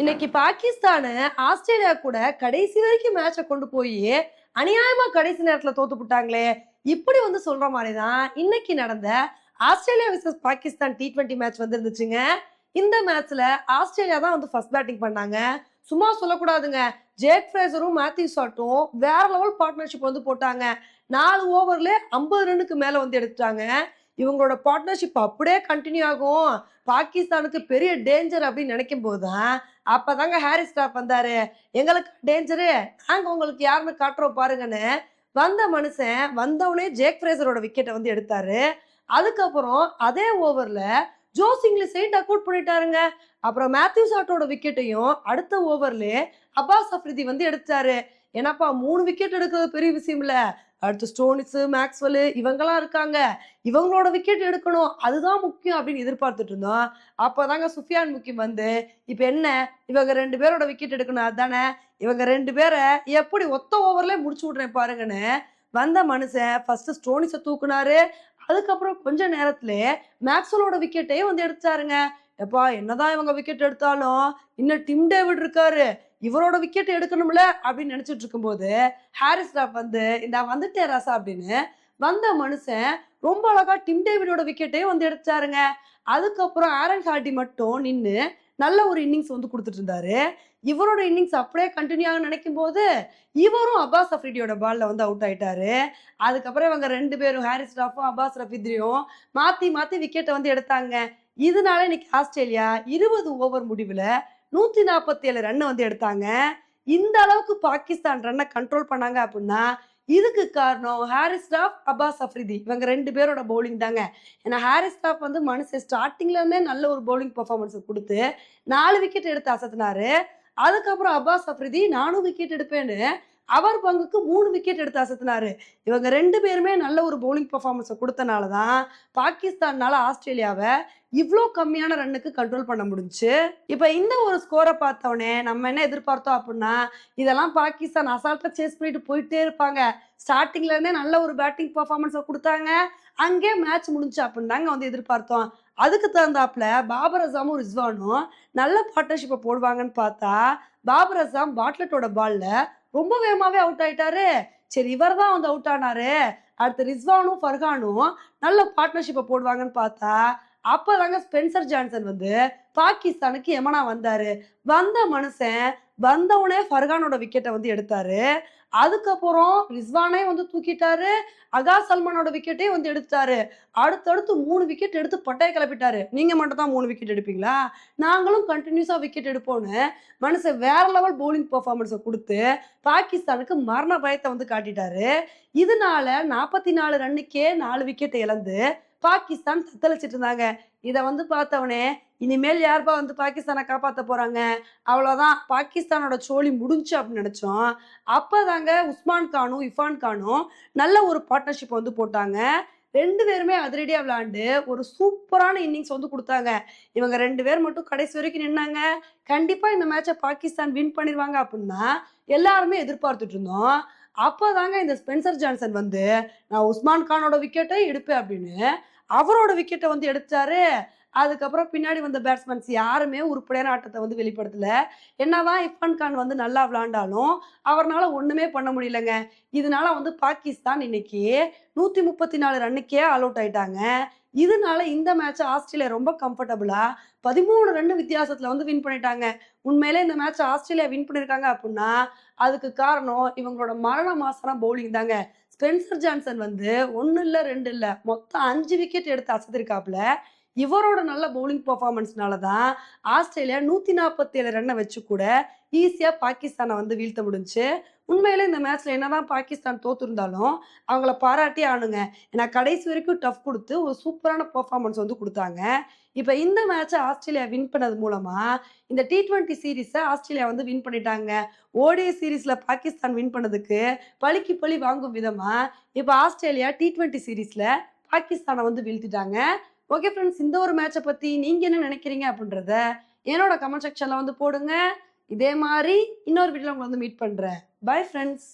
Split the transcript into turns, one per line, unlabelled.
இன்னைக்கு பாகிஸ்தானு ஆஸ்திரேலியா கூட கடைசி வரைக்கும் மேட்சை கொண்டு போய் அநியாயமா கடைசி நேரத்துல தோத்து போட்டாங்களே. இப்படி வந்து சொல்ற மாதிரி தான் இன்னைக்கு நடந்த Australia versus Pakistan T twenty match வந்துருந்துச்சுங்க. இந்த மேட்ச்ல ஆஸ்திரேலியா தான் வந்து ஃபர்ஸ்ட் பேட்டிங் பண்ணாங்க. சும்மா சொல்லக்கூடாதுங்க. ஜேக் ஃப்ரேசரும் மேத்யூ ஷாட்டும் வேற லெவல் பார்ட்னர்ஷிப் வந்து போட்டாங்க. நாலு ஓவர்ல ஐம்பது ரன்னுக்கு மேல வந்து எடுத்துட்டாங்க. இவங்களோட பார்ட்னர்ஷிப் அப்படியே கண்டினியூ ஆகும். பாகிஸ்தானுக்கு பெரிய டேஞ்சர் அப்படின்னு நினைக்கும் போது அப்போ தாங்க ஹாரிஸ் ஸ்டாப் வந்தாரு. எங்களுக்கு டேஞ்சரு நாங்கள் உங்களுக்கு யாருன்னு காட்டுறோம் பாருங்கன்னு வந்த மனுஷன் வந்தவனே ஜேக் ஃப்ரேசரோட விக்கெட்டை வந்து எடுத்தாரு. அதுக்கப்புறம் அதே ஓவரில் ஜோஸ் இங்கிலீஷையும் டக் அவுட் பண்ணிட்டாருங்க. அப்புறம் மேத்யூ சாட்டோட விக்கெட்டையும் அடுத்த ஓவர்ல அப்பாஸ் அஃப்ரிதி வந்து எடுத்தாரு. ஏன்னாப்பா மூணு விக்கெட் எடுக்கிறது பெரிய விஷயம் இல்லை அடுத்து ஸ்டோனிஸ் மேக்ஸ்வெல் இவங்கெல்லாம் இருக்காங்க. இவங்களோட விக்கெட் எடுக்கணும். அதுதான் முக்கியம் அப்படின்னு எதிர்பார்த்துட்டு இருந்தோம். அப்போதாங்க சுஃபியான் முக்கியம் வந்து இப்போ என்ன? இவங்க ரெண்டு பேரோட விக்கெட் எடுக்கணும். அதுதானே இவங்க ரெண்டு பேரை எப்படி ஒத்த ஓவர்ல முடிச்சு விட்றேன் பாருங்கன்னு வந்த மனுஷன் ஃபர்ஸ்ட் ஸ்டோனிஸை தூக்குனாரு. அதுக்கப்புறம் கொஞ்ச நேரத்துல மேக்ஸ்வலோட விக்கெட்டையும் வந்து எடுத்தாருங்க. எப்பா என்னதான் இவங்க விக்கெட் எடுத்தாலும் இன்னும் டிம் டேவிட் இருக்காரு இவரோட விக்கெட் எடுக்கணும்ல அப்படின்னு நினைச்சிட்டு இருக்கும்போது ஹாரிஸ் ராப் வந்து இந்த வந்துட்டே ராசா அப்படின்னு வந்த மனுஷன் ரொம்ப அழகா டிம் டேவிடோட விக்கெட்டையும் வந்து எடுத்தாருங்க. அதுக்கப்புறம் ஆரன் ஹார்டி மட்டும் நின்று நல்ல ஒரு இன்னிங்ஸ் வந்து கொடுத்துட்டு இருந்தாரு இவரோட இன்னிங்ஸ் அப்படியே கண்டினியூ ஆக நினைக்கும் போது இவரும் அப்பாஸ் அஃப்ரிடியோட பால்ல வந்து அவுட் ஆயிட்டாரு. அதுக்கப்புறம் இவங்க ரெண்டு பேரும் ஹாரிஸ் ராஃபும் அப்பாஸ் ரஃபித்ரியும் மாத்தி மாத்தி விக்கெட்டை வந்து எடுத்தாங்க. இதனால இன்னைக்கு ஆஸ்திரேலியா இருபது ஓவர் முடிவுல நூத்தி நாற்பத்தி ஏழு ரன் வந்து எடுத்தாங்க. இந்த அளவுக்கு பாகிஸ்தான் ரன்னை கண்ட்ரோல் பண்ணாங்க அப்படின்னா இதுக்கு காரணம் ஹாரிஸ் ஸ்டாஃப் அப்பாஸ் அஃப்ரிதி. இவங்க ரெண்டு பேரோட பவுலிங் தாங்க. ஏன்னா ஹாரிஸ் ஸ்டாஃப் வந்து மனுஷன் ஸ்டார்டிங்ல இருந்தே நல்ல ஒரு பவுலிங் பர்ஃபார்மன்ஸ் கொடுத்து நாலு விக்கெட் எடுத்து அசத்தினாரு. அதுக்கப்புறம் அப்பாஸ் அஃப்ரிதி நானும் விக்கெட் எடுப்பேன்னு அவர் பங்குக்கு மூணு விக்கெட் எடுத்து அசத்தினாரு. இவங்க ரெண்டு பேருமே நல்ல ஒரு பவுலிங் பர்ஃபார்மன்ஸை கொடுத்தனால தான் பாகிஸ்தான்னால ஆஸ்திரேலியாவை இவ்வளோ கம்மியான ரன்னுக்கு கண்ட்ரோல் பண்ண முடிஞ்சு இப்போ இந்த ஒரு ஸ்கோரை பார்த்தோன்னே நம்ம என்ன எதிர்பார்த்தோம் அப்படின்னா இதெல்லாம் பாகிஸ்தான் அசால்ட்டாக சேஸ் பண்ணிட்டு போயிட்டே இருப்பாங்க. ஸ்டார்டிங்லேருந்தே நல்ல ஒரு பேட்டிங் பர்ஃபார்மன்ஸை கொடுத்தாங்க. அங்கே மேட்ச் முடிஞ்சு அப்படின்னு தாங்க வந்து எதிர்பார்த்தோம். அதுக்கு தகுந்தாப்புல பாபர் அசாமும் ரிஸ்வானும் நல்ல பார்ட்னர்ஷிப்பை போடுவாங்கன்னு பார்த்தா பாபர் அசாம் பாட்லெட்டோட பால்ல ரொம்ப வேகமாவே அவுட் ஆயிட்டாரு. சரி இவர் தான் வந்து அவுட் ஆனாரு. அடுத்து ரிஸ்வானும் ஃபர்ஹானும் நல்ல பார்ட்னர்ஷிப்பை போடுவாங்கன்னு பார்த்தா அப்போதாங்க ஸ்பென்சர் ஜான்சன் வந்து பாகிஸ்தானுக்கு எமனா வந்தாரு. வந்த மனுஷன் வந்தவனே ஃபர்கானோட விக்கெட்டை வந்து எடுத்தாரு. அதுக்கப்புறம் ரிஸ்வானே வந்து தூக்கிட்டாரு. அகா சல்மானோட விக்கெட்டையும் வந்து எடுத்துட்டாரு. அடுத்தடுத்து மூணு விக்கெட் எடுத்து பட்டையை கிளப்பிட்டாரு. நீங்க மட்டும் தான் மூணு விக்கெட் எடுப்பீங்களா? நாங்களும் கண்டினியூஸா விக்கெட் எடுப்போம்னு மனுஷன் வேற லெவல் பவுலிங் பெர்ஃபார்மன்ஸை கொடுத்து பாகிஸ்தானுக்கு மரண பயத்தை வந்து காட்டிட்டாரு. இதனால நாற்பத்தி நாலு ரன்னுக்கே நாலு விக்கெட் இழந்து பாகிஸ்தான் தத்தளிச்சிட்டு இருந்தாங்க இதை வந்து பார்த்தவனே இனிமேல் யாருப்பா வந்து பாகிஸ்தானை காப்பாற்ற போறாங்க? அவ்வளோதான் பாகிஸ்தானோட சோழி முடிஞ்சு அப்படின்னு நினச்சோம். அப்போ தாங்க உஸ்மான் கானும் இஃபான் கானும் நல்ல ஒரு பார்ட்னர்ஷிப் வந்து போட்டாங்க. ரெண்டு பேருமே அதிரடியாக விளாண்டு ஒரு சூப்பரான இன்னிங்ஸ் வந்து கொடுத்தாங்க. இவங்க ரெண்டு பேர் மட்டும் கடைசி வரைக்கும் நின்னாங்க. கண்டிப்பாக இந்த மேட்சை பாகிஸ்தான் வின் பண்ணிடுவாங்க அப்படின்னா எல்லாருமே எதிர்பார்த்துட்டு இருந்தோம். அப்போதாங்க இந்த ஸ்பென்சர் ஜான்சன் வந்து நான் உஸ்மான் கானோட விக்கெட்டை எடுப்பேன் அப்படின்னு அவரோட விக்கெட்டை வந்து எடுத்தாரு. அதுக்கப்புறம் பின்னாடி வந்த பேட்ஸ்மேன்ஸ் யாருமே உருப்படியான ஆட்டத்தை வந்து வெளிப்படுத்தல. என்னதான் இர்ஃபான் கான் வந்து நல்லா விளாண்டாலும் அவர்னால ஒண்ணுமே பண்ண முடியலங்க. இதனால வந்து பாகிஸ்தான் இன்னைக்கு நூத்தி முப்பத்தி நாலு ரன்னுக்கே ஆல் அவுட் ஆயிட்டாங்க. இதனால இந்த மேட்சை ஆஸ்திரேலியா ரொம்ப கம்ஃபர்டபுளா பதிமூணு ரன் வித்தியாசத்துல வந்து வின் பண்ணிட்டாங்க. உண்மையிலே இந்த மேட்ச் ஆஸ்திரேலியா வின் பண்ணிருக்காங்க அப்படின்னா அதுக்கு காரணம் இவங்களோட மரண மாசான பவுலிங் தாங்க. ஸ்பென்சர் ஜான்சன் வந்து ஒன்னு இல்ல ரெண்டு இல்ல மொத்தம் அஞ்சு விக்கெட் எடுத்து அசத்திருக்காப்புல. இவரோட நல்ல பவுலிங் பர்ஃபார்மன்ஸ்னால தான் ஆஸ்திரேலியா நூத்தி நாற்பத்தி ஏழு ரன்னை வச்சு கூட ஈஸியா பாகிஸ்தானை வந்து வீழ்த்த முடிஞ்சுச்சு உண்மையில இந்த மேட்ச்ல என்னதான் பாகிஸ்தான் தோத்துருந்தாலும் அவங்கள பாராட்டி ஆணுங்க ஏன்னா கடைசி வரைக்கும் டஃப் கொடுத்து ஒரு சூப்பரான பெர்ஃபார்மன்ஸ் வந்து கொடுத்தாங்க. இப்போ இந்த மேட்சை ஆஸ்திரேலியா வின் பண்ணது மூலமா இந்த டி ட்வெண்ட்டி சீரீஸை ஆஸ்திரேலியா வந்து வின் பண்ணிட்டாங்க. ஓடிஐ சீரீஸ்ல பாகிஸ்தான் வின் பண்ணதுக்கு பழிக்கு பழி வாங்கும் விதமா இப்போ ஆஸ்திரேலியா டி டுவெண்ட்டி சீரீஸ்ல பாகிஸ்தானை வந்து வீழ்த்திட்டாங்க. ஓகே ஃப்ரெண்ட்ஸ் இந்த ஒரு மேட்சை பத்தி நீங்க என்ன நினைக்கிறீங்க அப்படின்றத என்னோட கமெண்ட் செக்ஷன்ல வந்து போடுங்க. இதே மாதிரி இன்னொரு வீட்டில் உங்களை வந்து மீட் பண்ணுறேன் பை ஃப்ரெண்ட்ஸ்